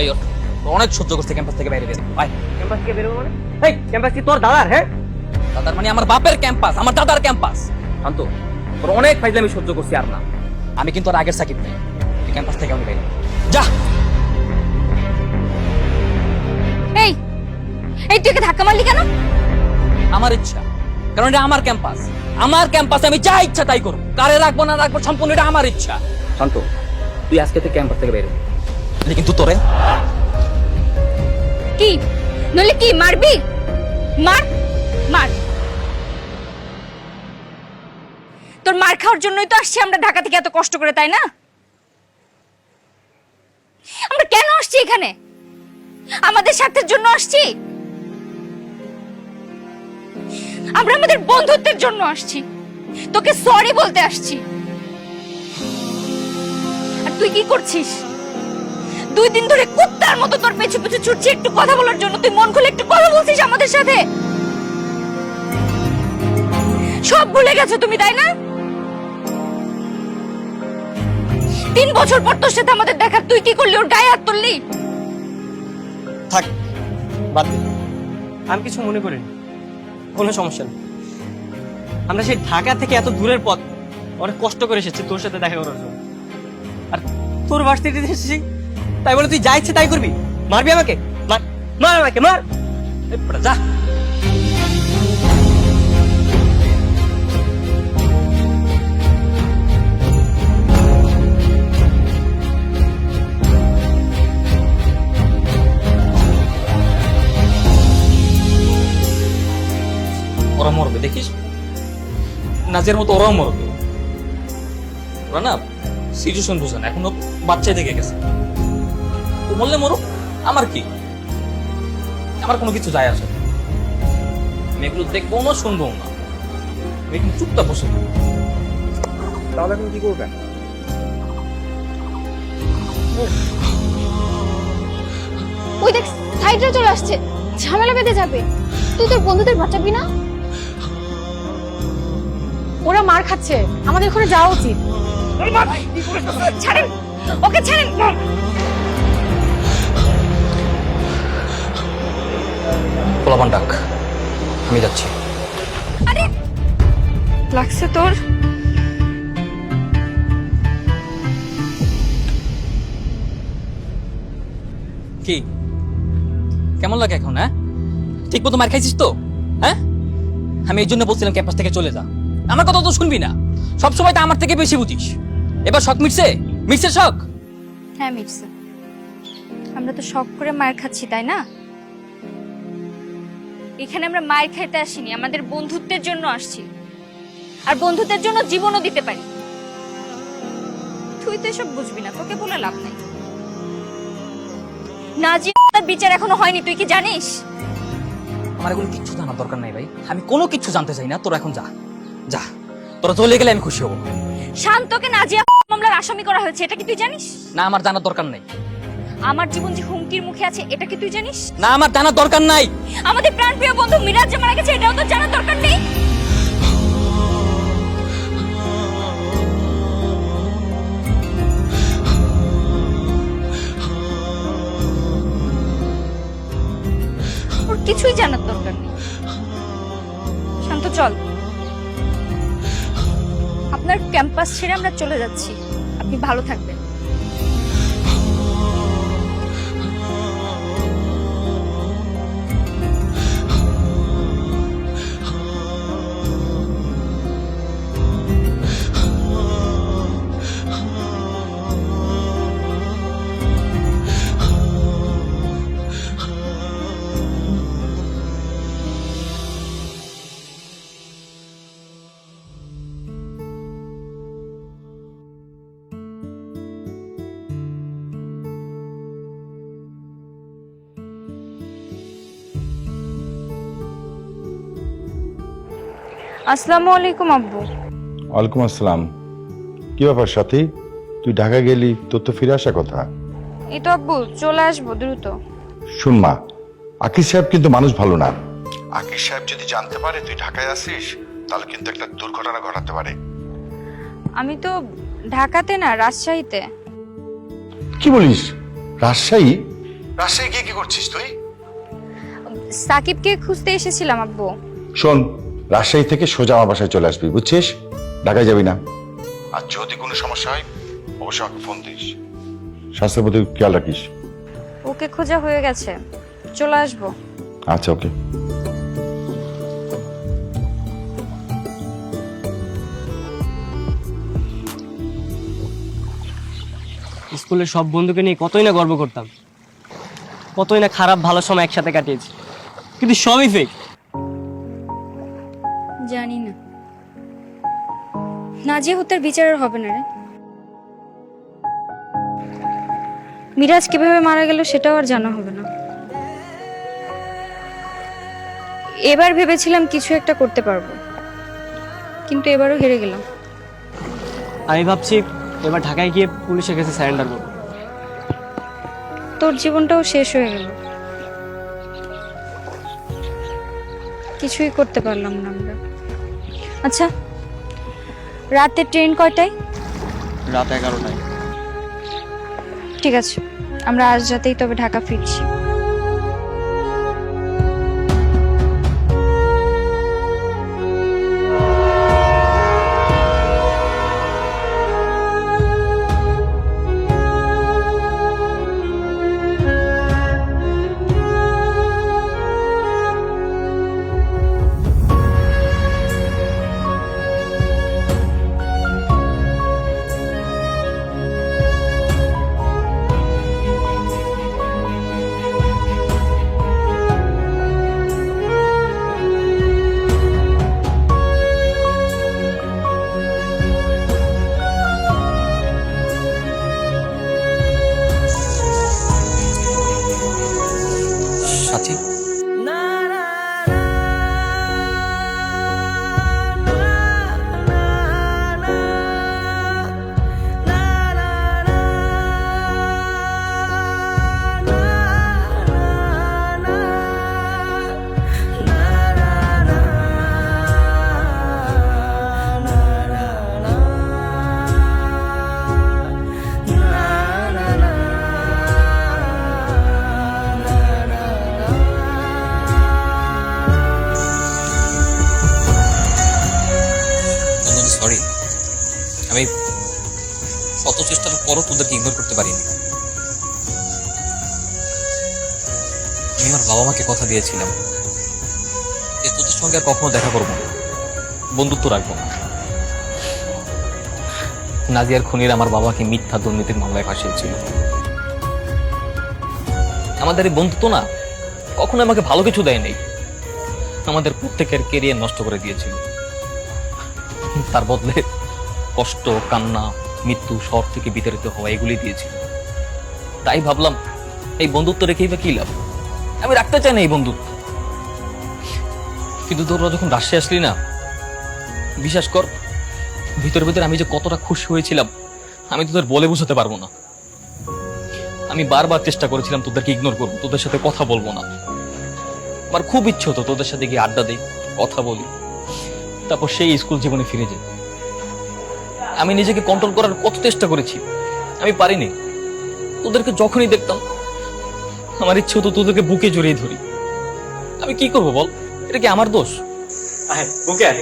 এই অনেক সহ্য করছে ক্যাম্পাস থেকে বাইরে বের। ভাই ক্যাম্পাস থেকে বেরোবো মানে? এই ক্যাম্পাস কি তোর দাদার হ্যাঁ? দাদার মানে আমার বাপের ক্যাম্পাস আমার দাদার ক্যাম্পাস শান্ত তোর অনেক ফাইজলামি সহ্য করছি আর না। আমি কিন্তু আর আগের সাকিব নাই তুই ক্যাম্পাস থেকে আমি বাইরে। যা। এই এই তুই ধাক্কা মারলি কেন? আমার ইচ্ছা। কারণ এটা আমার ক্যাম্পাস আমার ক্যাম্পাসে আমি যা ইচ্ছা তাই করব। কারে রাখব না রাখব সম্পূর্ণ এটা আমার ইচ্ছা। শান্ত তুই আজকে থেকে ক্যাম্পাস থেকে বেরো কিন্তু তোরে? কি? নইলে কি, মারবি? মার মার। তোর মার খাওয়ার জন্যই তো আসছি আমরা ঢাকা থেকে এত কষ্ট করে, তাই না? আমরা কেন আসছি এখানে? আমাদের স্বার্থের জন্য আসছি? আমরা আমাদের বন্ধুত্বের জন্য আসছি। তোকে সরি বলতে আসছি। আর তুই কি করছিস? দুই দিন ধরে কুত্তার মতো তোর পেছু পেছু ছুটছি একটু কথা বলার জন্য। তুই মন খুলে একটু কথা বলছিস আমাদের সাথে? সব ভুলে গেছো তুমি তাই না? তিন বছর পর তোর সাথে আমাদের দেখা তুই কি করলি? ওর গায়ে হাত তুললি? থাক বাদ দে। আমি কিছু মনে করিনি। কোনো সমস্যা নেই। আমরা সেই ঢাকা থেকে এত দূরের পথ অনেক কষ্ট করে এসেছি তোর সাথে দেখা করার জন্য। আর তোর ভার্সিটিতে এসেছি তাই বলে তুই যা ইচ্ছে তাই করবি। মারবি আমাকে? মার আমাকে, মার। যা। ওরা মরবে, দেখিস? নাচের মতো ওরাও মরবে। ওরা না সিচুয়েশন বুঝে না, এখনও বাচ্চাই থেকে গেছে। মরলে মরুক আমার কি? আমার কোনো কিছু যায় আসে না। আমি এগুলো দেখব না শুনব না। আমি এখানে চুপটা বসে তাহলে এখন কি করবেন? ওই দেখ সাইডে চলে আসছে। ঝামেলা বেঁধে যাবে। তুই তোর বন্ধুদের বাঁচাবি না? ওরা মার খাচ্ছে। আমাদের ওখানে যাওয়া উচিত। ছাড়েন! ওকে ছাড়েন! আমি যাচ্ছি। আরে লাগছে তোর? কি? কেমন লাগে এখন হ্যাঁ? ঠিক মতো মার খাইছিস তো হ্যাঁ? আমি এই জন্য বলছিলাম ক্যাম্পাস থেকে চলে যা। আমার কথা তো শুনবি না। সব সময় তো আমার থেকে বেশি বুঝিস। এবার শখ মিটছে? মিটছে শখ? হ্যাঁ মিটছে। আমরা তো শখ করে মায়ের খাচ্ছি তাই না? এখানে আমরা মায়ের খাইতে আসিনি আমাদের বন্ধুত্বের জন্য আসছি। আর বন্ধুত্বের জন্য জীবনও দিতে পারি। তুই তো এসব বুঝবি না তোকে বলে লাভ নাই। নাজিয়ার বিচার এখনও হয়নি তুই কি জানিস? আমার এগুলো কিচ্ছু জানার দরকার নাই ভাই। আমি কোনো কিছু জানতে চাই না তোরা এখন যা। যা তোরা চলে গেলে আমি খুশি হব। শান্তকে নাজিয়া মামলার আসামি করা হয়েছে এটা কি তুই জানিস? না আমার জানার দরকার নাই। আমার জীবন যে হুমকির মুখে আছে এটা কি তুই জানিস? না আমার জানার দরকার নাই। আমাদের প্রাণপ্রিয় বন্ধু মিরাজ যে মারা গেছে এটাও তো জানার দরকার নেই? ওর কিছুই জানার দরকার নেই। শান্ত চল। আপনার ক্যাম্পাস ছেড়ে আমরা চলে যাচ্ছি। আপনি ভালো থাকবেন। আসসালামু আলাইকুম আব্বু। ওয়ালাইকুম আসসালাম। কি ব্যাপার সাথী? তুই ঢাকা গেলি তোর তো ফিরে আসা কথা। এই তো আব্বু চলে আসব দ্রুত। শুন মা আকিস সাহেব কিন্তু মানুষ ভালো না। আকিস সাহেব যদি জানতে পারে তুই ঢাকায় আসিস তাহলে কিন্তু একটা দুর্ঘটনা ঘটাতে পারে। আমি তো ঢাকাতে না রাজশাহীতে। কি বলিস? রাজশাহী? রাজশাহী গিয়ে কি করছিস তুই? সাকিবকে খুঁজতে এসেছিলাম আব্বু। শোন রাজশাহী থেকে সোজা আমার বাসায় চলে আসবি বুঝছিস? ঢাকায় যাবি না। আর যদি কোনো সমস্যা হয় অবশ্যই আমাকে ফোন দিস। স্বাস্থ্যের প্রতি খেয়াল রাখিস। ওকে খোঁজা হয়ে গেছে। চলে আসব। আচ্ছা ওকে। স্কুলের সব বন্ধুকে নিয়ে কতই না গর্ব করতাম। কতই না খারাপ ভালো সময় একসাথে কাটিয়েছি। কিন্তু সবই ফেক নাজিয়া হত্যার বিচারের হবে না রে। মিরাজ কীভাবে মারা গেল সেটাও আর জানা হবে না। এবার ভেবেছিলাম কিছু একটা করতে পারব। কিন্তু এবারও হেরে গেলাম। আমি ভাবছি এবার ঢাকায় গিয়ে পুলিশের কাছে স্যারেন্ডার করব। তোর জীবনটাও শেষ হয়ে গেল। কিছুই করতে পারলাম না আমরা। আচ্ছা রাতে ট্রেন কয়টায়? রাত এগারোটায়। ঠিক আছে আমরা আজ রাতেই তবে ঢাকা ফিরছি। কত চেষ্টার পরও তোদেরকে ইগনোর করতে পারিনি। আমি আমার বাবা মাকে কথা দিয়েছিলাম যে তোদের সঙ্গে আর কখনো দেখা করব বন্ধুত্ব রাখব না। নাজিয়ার খুনির আমার বাবাকে মিথ্যা দুর্নীতির মামলায় ফাঁসিয়েছিল। আমাদের এই বন্ধুত্ব না কখনো আমাকে ভালো কিছু দেয় নাই আমাদের প্রত্যেকের কেরিয়ার নষ্ট করে দিয়েছিল। তার বদলে কষ্ট, কান্না মৃত্যু, শহর থেকে বিতাড়িত হওয়া, এগুলি দিয়েছিল। তাই ভাবলাম, এই বন্ধুত্ব রেখেই বা কি লাভ? আমি রাখতে চাই না এই বন্ধুত্ব। কিন্তু তোরা যখন রাশিয়া আসলি না, বিশ্বাস কর, ভিতরে ভিতরে আমি যে কতটা খুশি হয়েছিলাম, আমি তোদের বলে বোঝাতে পারব না। আমি বারবার চেষ্টা করেছিলাম তোদেরকে ইগনোর করব, তোদের সাথে কথা বলব না। আমার খুব ইচ্ছে হতো তোদের সাথে গিয়ে আড্ডা দিই, কথা বলি, তারপর সেই স্কুল জীবনে ফিরে যাই। আমি নিজেকে কন্ট্রোল করার কত চেষ্টা করেছি। আমি পারিনি। তোদেরকে যখনই দেখতাম আমার ইচ্ছে তো তোদেরকে বুকে জড়িয়ে ধরি। আমি কি করব বল? এটা কি আমার দোষ? বুকে আয়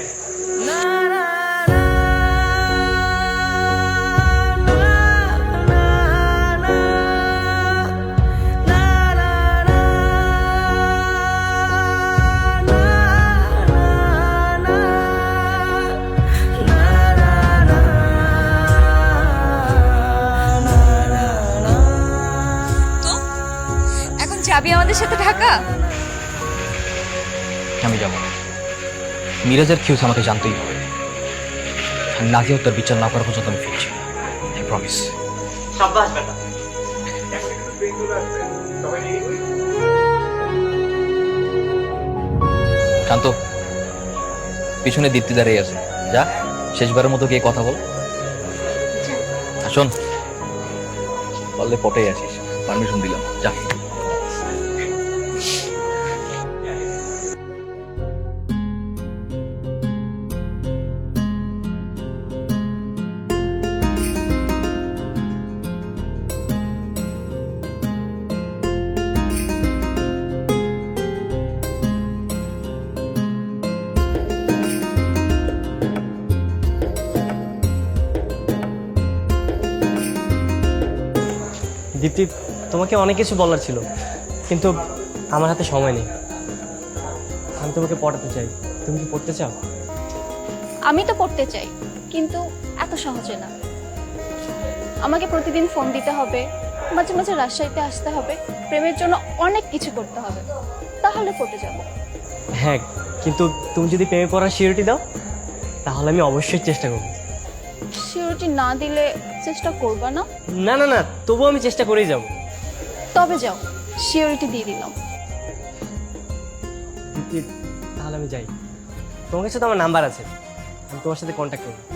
যাবি আমাদের সাথে ঢাকা? আমি যাব। মিরাজের কিউস আমাকে জানতেই হবে। আর নাজিও তার বিচার না করা পর্যন্ত আমি ফিরছি। আই প্রমিস সাব্বাস বেটা। শান্ত পিছনে দীপ্তি দাঁড়িয়ে আছে। যা শেষবারের মতো গিয়ে কথা বল। শোন পারলে পটেই আসিস। পারমিশন দিলাম। যা। সত্যি তোমাকে অনেক কিছু বলার ছিল কিন্তু আমার হাতে সময় নেই। আমি তোমাকে পড়াতে চাই। তুমি কি পড়তে চাও? আমি তো পড়তে চাই কিন্তু এত সহজে না। আমাকে প্রতিদিন ফোন দিতে হবে মাঝে মাঝে রাজশাহীতে আসতে হবে প্রেমের জন্য অনেক কিছু করতে হবে তাহলে পড়তে যাব। হ্যাঁ কিন্তু তুমি যদি প্রেমে পড়ার সিওরিটি দাও তাহলে আমি অবশ্যই চেষ্টা করব। সিওরিটি না দিলে চেষ্টা করবা না? না না না তবু আমি চেষ্টা করেই যাব। তবে যাও সিউরিটি দিয়ে দিলাম। তাহলে আমি যাই। তোমার কাছে তো আমার নাম্বার আছে। আমি তোমার সাথে কন্ট্যাক্ট করব।